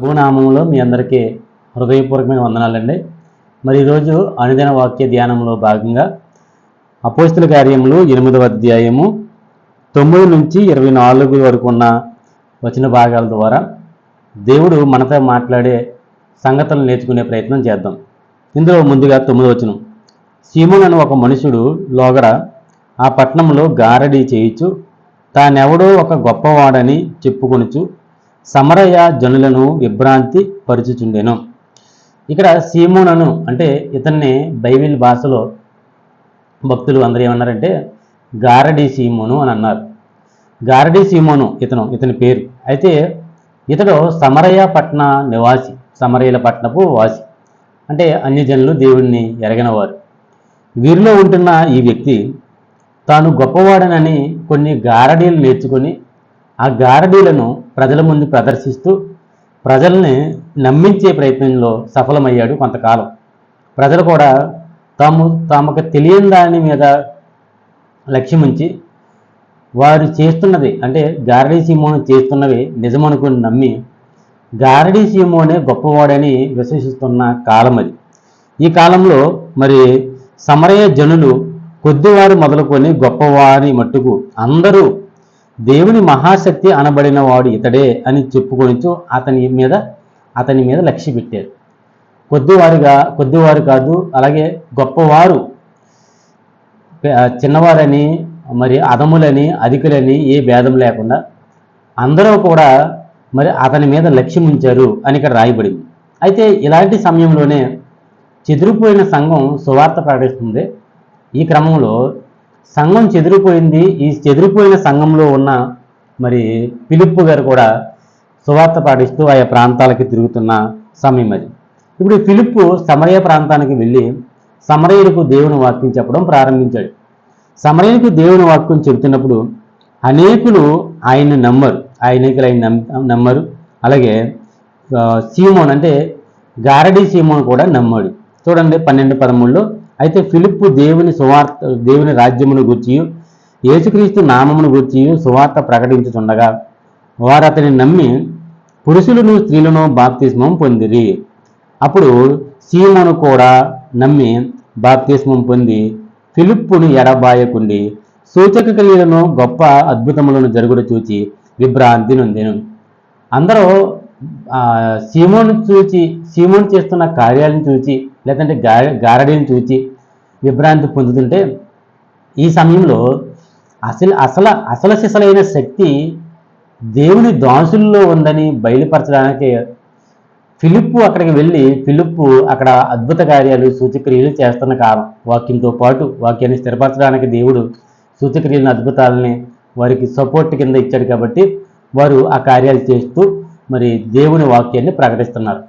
ప్రభునామంలో మీ అందరికీ హృదయపూర్వకమైన వందనాలండి. మరి ఈరోజు అనుదిన వాక్య ధ్యానంలో భాగంగా అపోస్తుల కార్యములు ఎనిమిదవ అధ్యాయము తొమ్మిది నుంచి ఇరవై నాలుగు వరకు ఉన్న వచన భాగాల ద్వారా దేవుడు మనతో మాట్లాడే సంగతులను నేర్చుకునే ప్రయత్నం చేద్దాం. ఇందులో ముందుగా తొమ్మిది వచనం. సీమోన్ ఒక మనుషుడు లోగడ ఆ పట్టణంలో గారడీ చేయుచు తానెవడో ఒక గొప్పవాడని చెప్పుకొనుచు సమరయ జనులను విభ్రాంతి పరుచుచుండెను. ఇక్కడ సీమోనను అంటే ఇతన్ని బైబిల్ భాషలో భక్తులు అందరూ ఏమన్నారంటే గారడీ సీమోను అని అన్నారు. గారడీ సీమోను ఇతను ఇతని పేరు. అయితే ఇతడు సమరయ పట్న నివాసి సమరయ్యల పట్నపు వాసి. అంటే అన్యజనులు దేవుణ్ణి ఎరగనవారు. వీరిలో ఉంటున్న ఈ వ్యక్తి తాను గొప్పవాడనని కొన్ని గారడీలు నేర్చుకొని ఆ గారడీలను ప్రజల ముందు ప్రదర్శిస్తూ ప్రజల్ని నమ్మించే ప్రయత్నంలో సఫలమయ్యాడు కొంతకాలం. ప్రజలు కూడా తాము తామకు తెలియని దాని మీద లక్ష్యముంచి వారు చేస్తున్నది అంటే గారడీ సీమోను చేస్తున్నవి నిజమనుకుని నమ్మి గారడీ సీమోనే గొప్పవాడని విశ్వసిస్తున్న కాలం అది. ఈ కాలంలో మరి సమరయ జనులు కొద్దివారు మొదలుకొని గొప్పవారి మట్టుకు అందరూ దేవుని మహాశక్తి అనబడిన వాడు ఇతడే అని చెప్పుకొనిచు అతని మీద అతని మీద లక్ష్య పెట్టారు. కొద్దివారుగా కొద్దివారు కాదు అలాగే గొప్పవారు చిన్నవారని మరి అదములని అధికులని ఏ భేదం లేకుండా అందరూ కూడా మరి అతని మీద లక్ష్యం ఉంచారు అని ఇక్కడ రాయబడింది. అయితే ఇలాంటి సమయంలోనే చెదిరిపోయిన సంఘం సువార్త ప్రకటిస్తుంది. ఈ క్రమంలో సంఘం చెదిరిపోయింది. ఈ చెదిరిపోయిన సంఘంలో ఉన్న మరి పిలుపు గారు కూడా సువార్త పాటిస్తూ ఆయా ప్రాంతాలకి తిరుగుతున్న సమయం అది. ఇప్పుడు ఈ ఫిలిప్పు సమరయ ప్రాంతానికి వెళ్ళి సమరయులకు దేవుని వాక్యం చెప్పడం ప్రారంభించాడు. సమరయులకు దేవుని వాక్యం చెబుతున్నప్పుడు అనేకులు ఆయన్ని నమ్మరు. అనేకులు ఆయన నమ్మరు. అలాగే సీమోన్ అంటే గారడీ సీమోన్ కూడా నమ్మాడు. చూడండి పన్నెండు పదమూడులో అయితే ఫిలిప్పు దేవుని సువార్త దేవుని రాజ్యమును గూర్చి యేసుక్రీస్తు నామమును గుర్చి సువార్త ప్రకటించుచుండగా వారు అతని నమ్మి పురుషులను స్త్రీలను బాప్తిస్మం పొందిరి. అప్పుడు సీమను కూడా నమ్మి బాప్తిస్మం పొంది ఫిలిప్పును ఎడబాయకుండి సూచక క్రియలను గొప్ప అద్భుతములను జరుగుడు చూచి విభ్రాంతి నొందెను. అందరూ సీమోను చూచి సీమోను చేస్తున్న కార్యాలను చూచి లేదంటే గా గారడీని చూచి విభ్రాంతి పొందుతుంటే ఈ సమయంలో అసలు అసలు అసలు సిసలైన శక్తి దేవుని దాసుల్లో ఉందని బయలుపరచడానికి ఫిలిప్పు అక్కడికి వెళ్ళి ఫిలిప్పు అక్కడ అద్భుత కార్యాలు సూచక్రియలు చేస్తున్న కాలం. వాక్యంతో పాటు వాక్యాన్ని స్థిరపరచడానికి దేవుడు సూచక్రియలను అద్భుతాలని వారికి సపోర్ట్ కింద ఇచ్చాడు కాబట్టి వారు ఆ కార్యాలు చేస్తూ మరి దేవుని వాక్యాన్ని ప్రకటిస్తున్నారు.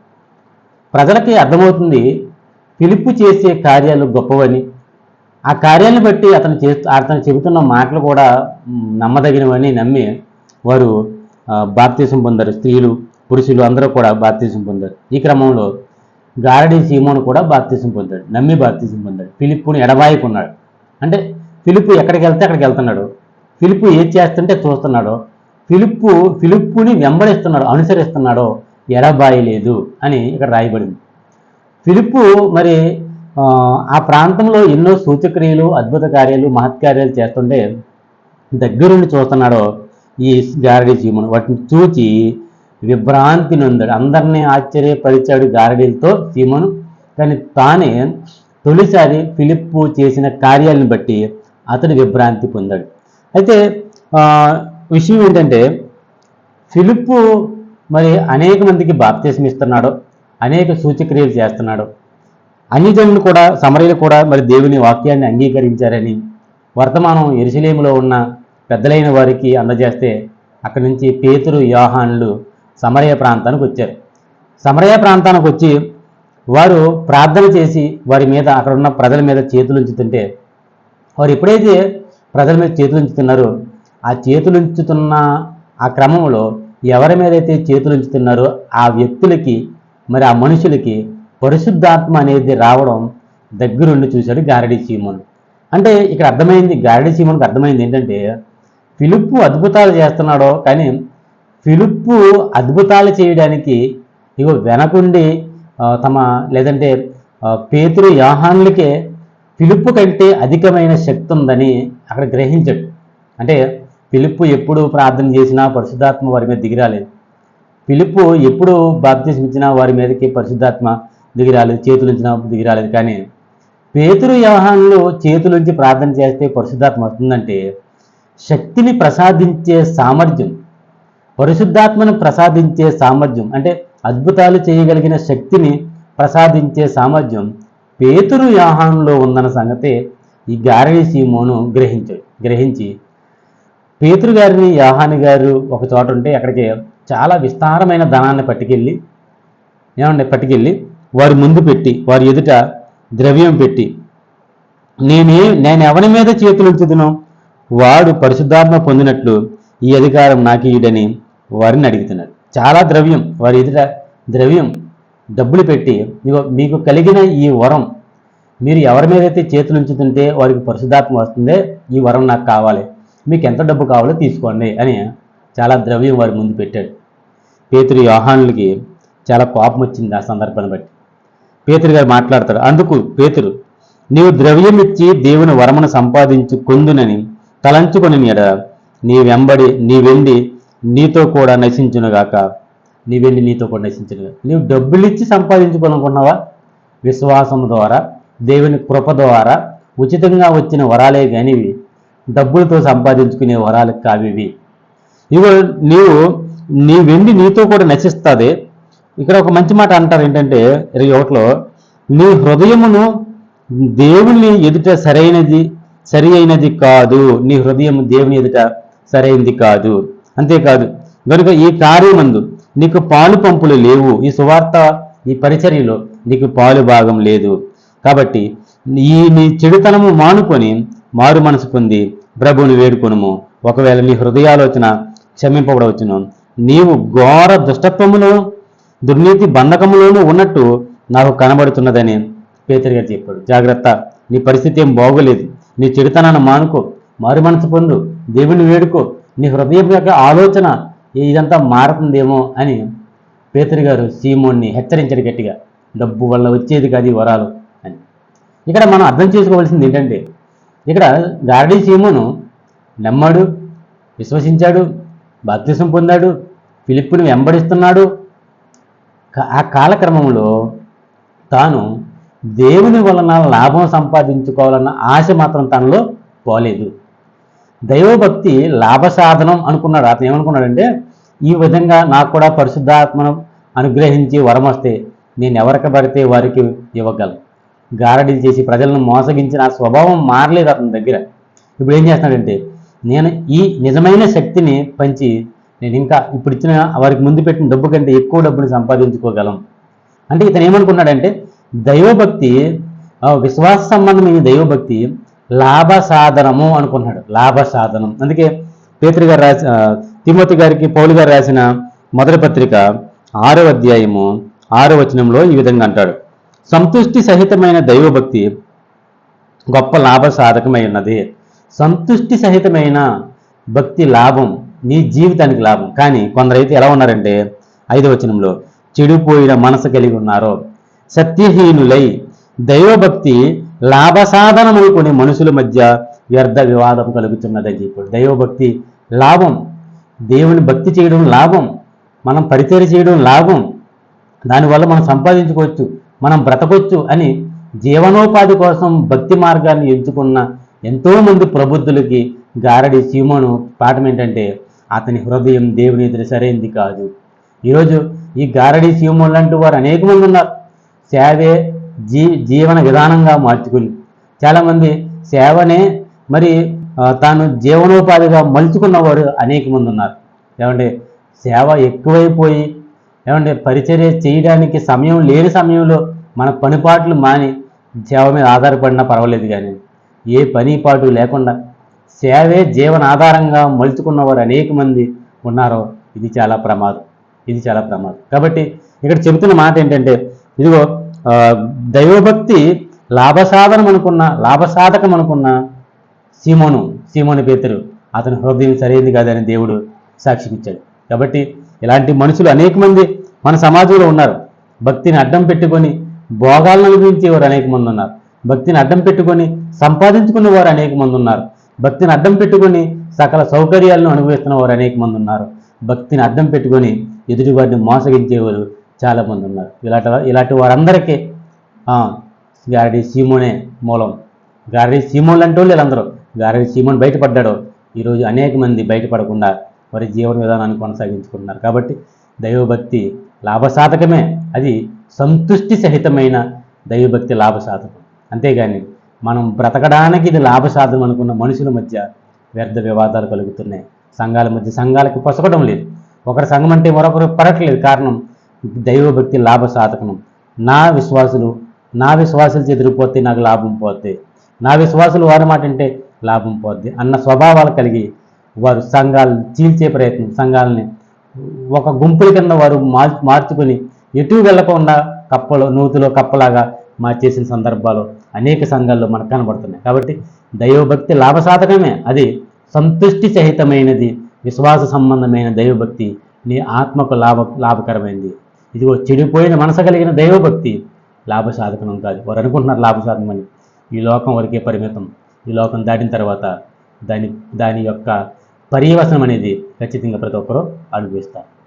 ప్రజలకి అర్థమవుతుంది పిలుపు చేసే కార్యాలు గొప్పవని. ఆ కార్యాలను బట్టి అతను చేస్తూ అతను చెబుతున్న మాటలు కూడా నమ్మదగినవని నమ్మి వారు బాప్తీసం పొందారు. స్త్రీలు పురుషులు అందరూ కూడా బాప్తీసం పొందారు. ఈ క్రమంలో గారడి సీమోను కూడా బాప్తీసం పొందాడు. నమ్మి బాప్తీసం పొందాడు. పిలుపుని ఎడబాయికున్నాడు. అంటే పిలుపు ఎక్కడికి వెళ్తే అక్కడికి వెళ్తున్నాడు. పిలుపు ఏది చేస్తుంటే చూస్తున్నాడో. పిలుపు పిలుపుని వెంబడిస్తున్నాడు అనుసరిస్తున్నాడో. ఎడబాయి లేదు అని ఇక్కడ రాయబడింది. ఫిలిప్పు మరి ఆ, ప్రాంతంలో ఎన్నో సూచక్రియలు అద్భుత కార్యాలు మహత్కార్యాలు చేస్తుంటే దగ్గరుండి చూస్తున్నాడో ఈ గారడీ జీవును వాటిని చూచి విభ్రాంతి నొందాడు. అందరినీ ఆశ్చర్యపరిచాడు గారడీలతో సీమను. కానీ తానే తొలిసారి ఫిలిప్పు చేసిన కార్యాలను బట్టి అతడు విభ్రాంతి పొందాడు. అయితే విషయం ఏంటంటే ఫిలిప్పు మరి అనేక మందికి బాప్తీసం ఇస్తున్నాడు అనేక సూచక్రియలు చేస్తున్నాడు. అన్యజనులు కూడా సమరయులు కూడా మరి దేవుని వాక్యాన్ని అంగీకరించారని వర్తమానం ఎరుసలేములో ఉన్న పెద్దలైన వారికి అందజేస్తే అక్కడి నుంచి పేతురు యోహాన్లు సమరయ ప్రాంతానికి వచ్చారు. సమరయ ప్రాంతానికి వచ్చి వారు ప్రార్థన చేసి వారి మీద అక్కడ ఉన్న ప్రజల మీద చేతులు ఉంచుతుంటే వారు ఎప్పుడైతే ప్రజల మీద చేతులు ఉంచుతున్నారో ఆ చేతులు ఉంచుతున్న ఆ క్రమంలో ఎవరి మీద అయితే చేతులు ఉంచుతున్నారో ఆ వ్యక్తులకి మరి ఆ మనుషులకి పరిశుద్ధాత్మ అనేది రావడం దగ్గరుండి చూశాడు గారడి చీమను అంటే ఇక్కడ అర్థమైంది గారడి సీమోనికి అర్థమైంది ఏంటంటే ఫిలిప్పు అద్భుతాలు చేస్తున్నాడో కానీ ఫిలిప్పు అద్భుతాలు చేయడానికి ఇగో వెనకుండి తమ లేదంటే పేతురు యాహాన్లకే పిలుపు కంటే అధికమైన శక్తి ఉందని అక్కడ గ్రహించాడు. అంటే పిలుపు ఎప్పుడు ప్రార్థన చేసినా పరిశుద్ధాత్మ వారి మీద దిగిరాలేదు పిలుపు ఎప్పుడు బాప్తిజం ఇచ్చినా వారి మీదకి పరిశుద్ధాత్మ దిగిరాలేదు చేతులుంచినా దిగిరాలేదు కానీ పేతురు వ్యవహారంలో చేతులుంచి ప్రార్థన చేస్తే పరిశుద్ధాత్మ వస్తుందంటే శక్తిని ప్రసాదించే సామర్థ్యం పరిశుద్ధాత్మను ప్రసాదించే సామర్థ్యం అంటే అద్భుతాలు చేయగలిగిన శక్తిని ప్రసాదించే సామర్థ్యం పేతురు వ్యూహంలో ఉందన్న సంగతే ఈ గారడి సీమోను గ్రహించాడు గ్రహించి పేతురు గారిని యాహాని గారు ఒక చోట ఉంటే అక్కడికి చాలా విస్తారమైన ధనాన్ని పట్టుకెళ్ళి ఏమండి పట్టుకెళ్ళి వారి ముందు పెట్టి వారి ఎదుట ద్రవ్యం పెట్టి నేనే నేను ఎవరి మీద చేతులు ఉంచుదును వాడు పరిశుద్ధాత్మ పొందినట్లు ఈ అధికారం నాకు ఇయుడని వారిని అడుగుతున్నాడు. చాలా ద్రవ్యం వారి ఎదుట ద్రవ్యం డబ్బులు పెట్టి మీకు కలిగిన ఈ వరం మీరు ఎవరి మీదైతే చేతులు ఉంచుతుంటే వారికి పరిశుద్ధాత్మ వస్తుందే ఈ వరం నాకు కావాలి. మీకు ఎంత డబ్బు కావాలో తీసుకోండి అని చాలా ద్రవ్యం వారి ముందు పెట్టాడు. పేతురు యోహానులకి చాలా కోపం వచ్చింది ఆ సందర్భాన్ని బట్టి. పేతురు గారు మాట్లాడతాడు అందుకు పేతురు నీవు ద్రవ్యం ఇచ్చి దేవుని వరమును సంపాదించు కొందునని తలంచుకొని ఎడ నీ వెంబడి నీ వెండి నీతో కూడా నశించునుగాక. నీ వెండి నీతో కూడా నశించను నీవు డబ్బులు ఇచ్చి సంపాదించుకోవాలనుకున్నావా విశ్వాసం ద్వారా దేవుని కృప ద్వారా ఉచితంగా వచ్చిన వరాలే కానివి డబ్బులతో సంపాదించుకునే వరాలు కావివి. ఇవి నీవు నీ వెండి నీతో కూడా నశిస్తుంది. ఇక్కడ ఒక మంచి మాట అంటారు ఏంటంటే ఇరవై ఒకటిలో నీ హృదయమును దేవుని ఎదుట సరైనది సరి అయినది కాదు. నీ హృదయం దేవుని ఎదుట సరైనది కాదు. అంతేకాదు కనుక ఈ కార్యమందు నీకు పాలు పంపులు లేవు. ఈ సువార్త ఈ పరిచర్యలో నీకు పాలు భాగం లేదు. కాబట్టి ఈ నీ చెడుతనము మానుకొని మారు మనసు పొంది ప్రభువుని వేడుకొనుము. ఒకవేళ నీ హృదయాలోచన క్షమింపబడవచ్చును. నీవు ఘోర దుష్టత్వములో దుర్నీతి బంధకములోనూ ఉన్నట్టు నాకు కనబడుతున్నదని పేతరి గారు చెప్పాడు. జాగ్రత్త నీ పరిస్థితి ఏం బాగోలేదు. నీ చెడుతనాన్ని మానుకో మారు మనసు పొందు దేవుని వేడుకో నీ హృదయం యొక్క ఆలోచన ఇదంతా మారుతుందేమో అని పేతరి గారు సీమోన్ని హెచ్చరించడం గట్టిగా. డబ్బు వల్ల వచ్చేది కాదు వరాలు అని. ఇక్కడ మనం అర్థం చేసుకోవాల్సింది ఏంటంటే ఇక్కడ గార్డీ సీమోను నమ్మాడు విశ్వసించాడు బాప్తిసం పొందాడు ఫిలిప్పుని వెంబడిస్తున్నాడు. ఆ కాలక్రమంలో తాను దేవుని వలన లాభం సంపాదించుకోవాలన్న ఆశ మాత్రం తనలో పోలేదు. దైవభక్తి లాభ సాధనం అనుకున్నాడు. అతను ఏమనుకున్నాడంటే ఈ విధంగా నాకు కూడా పరిశుద్ధాత్మను అనుగ్రహించి వరం వస్తే నేను ఎవరికి పడితే వారికి ఇవ్వగలను. గారడీ చేసి ప్రజలను మోసగించిన ఆ స్వభావం మారలేదు అతని దగ్గర. ఇప్పుడు ఏం చేస్తున్నాడంటే నేను ఈ నిజమైన శక్తిని పంచి నేను ఇంకా ఇప్పుడు ఇచ్చిన వారికి ముందు పెట్టిన డబ్బు కంటే ఎక్కువ డబ్బుని సంపాదించుకోగలం. అంటే ఇతను ఏమనుకున్నాడంటే దైవభక్తి విశ్వాస సంబంధమైన దైవభక్తి లాభ సాధనము అనుకున్నాడు లాభ సాధనం అందుకే పేతురు గారు రాసి తిమ్మతి గారికి పౌలు గారు రాసిన మొదటి పత్రిక ఆరో అధ్యాయము ఆరో వచనంలో ఈ విధంగా అంటాడు. సంతుష్టి సహితమైన దైవభక్తి గొప్ప లాభ సాధకమై ఉన్నది. సంతుష్టి సహితమైన భక్తి లాభం నీ జీవితానికి లాభం. కానీ కొందరైతే ఎలా ఉన్నారంటే ఐదో వచనంలో చెడిపోయిన మనసు కలిగి ఉన్నారో. సత్యహీనులై దైవభక్తి లాభ కొన్ని మనుషుల మధ్య వ్యర్థ వివాదం కలుగుతున్నదని చెప్పాడు. దైవభక్తి లాభం. దేవుని భక్తి చేయడం లాభం. మనం పరిచయం చేయడం లాభం. దానివల్ల మనం సంపాదించుకోవచ్చు మనం బ్రతకొచ్చు అని జీవనోపాధి కోసం భక్తి మార్గాన్ని ఎంచుకున్న ఎంతోమంది ప్రబుద్ధులకి గారడి సీమను పాఠం ఏంటంటే అతని హృదయం దేవుని ఎదురు సరైంది కాదు. ఈరోజు ఈ గారడి సీమోన్ లాంటి వారు అనేక మంది ఉన్నారు. సేవే జీ జీవన విధానంగా మార్చుకుని. చాలామంది సేవనే మరి తాను జీవనోపాధిగా మలుచుకున్నవారు అనేక మంది ఉన్నారు. ఏమంటే సేవ ఎక్కువైపోయి ఏమంటే పరిచర్య చేయడానికి సమయం లేని సమయంలో మన పనిపాట్లు మాని సేవ మీద ఆధారపడినా పర్వాలేదు కానీ ఏ పని పాటు లేకుండా సేవే జీవన ఆధారంగా మలుచుకున్నవారు అనేక మంది ఉన్నారో ఇది చాలా ప్రమాదం. ఇది చాలా ప్రమాదం. కాబట్టి ఇక్కడ చెబుతున్న మాట ఏంటంటే ఇదిగో దైవభక్తి లాభసాధనం అనుకున్న లాభసాధకం అనుకున్న సీమోను సీమోని పేతురు అతని హృదయం సరైనది కాదని దేవుడు సాక్ష్యం ఇచ్చాడు కాబట్టి ఇలాంటి మనుషులు అనేక మంది మన సమాజంలో ఉన్నారు. భక్తిని అడ్డం పెట్టుకొని భోగాలను అనుభవించేవారు అనేక మంది ఉన్నారు. భక్తిని అడ్డం పెట్టుకొని సంపాదించుకునేవారు అనేక మంది ఉన్నారు. భక్తిని అడ్డం పెట్టుకొని సకల సౌకర్యాలను అనుభవిస్తున్న వారు అనేక మంది ఉన్నారు. భక్తిని అడ్డం పెట్టుకొని ఎదుటివారిని మోసగించేవారు చాలామంది ఉన్నారు. ఇలాంటి ఇలాంటి వారందరికీ గారడి సీమోనే మూలం. గారడి సీమోన్లు అంటే వాళ్ళు వీళ్ళందరూ. గారడి సీమోన్ బయటపడ్డాడు. ఈరోజు అనేక మంది బయటపడకుండా వారి జీవన విధానాన్ని కొనసాగించుకుంటున్నారు. కాబట్టి దైవభక్తి లాభసాధకమే. అది సంతుష్టి సహితమైన దైవభక్తి లాభసాధకం. అంతేగాని మనం బ్రతకడానికి ఇది లాభసాధనం అనుకున్న మనుషుల మధ్య వ్యర్థ వివాదాలు కలుగుతున్నాయి. సంఘాల మధ్య సంఘాలకి పొసగడం లేదు. ఒకరి సంఘం అంటే మరొకరు పడట్లేదు. కారణం దైవభక్తి లాభసాధకం. నా విశ్వాసులు నా విశ్వాసులు చెదిరిపోతే నాకు లాభం పోద్ది. నా విశ్వాసులు వారి మాట అంటే లాభం పోద్ది అన్న స్వభావాలు కలిగి వారు సంఘాలను చీల్చే ప్రయత్నం సంఘాలని ఒక గుంపుల కింద వారు మార్ మార్చుకొని ఎటు వెళ్ళకుండా కప్పలో నూతిలో కప్పలాగా మార్చేసిన సందర్భాలు అనేక సంఘాల్లో మనకు కనబడుతున్నాయి. కాబట్టి దైవభక్తి లాభసాధకమే. అది సంతుష్టి సహితమైనది విశ్వాస సంబంధమైన దైవభక్తి నీ ఆత్మకు లాభ లాభకరమైనది ఇదిగో చెడిపోయిన మనసు కలిగిన దైవభక్తి లాభసాధకం కాదు. వారు అనుకుంటున్నారు లాభసాధకమని ఈ లోకం వరకే పరిమితం. ఈ లోకం దాటిన తర్వాత దాని దాని యొక్క పర్యవసనం అనేది ఖచ్చితంగా ప్రతి ఒక్కరూ అనుభవిస్తారు.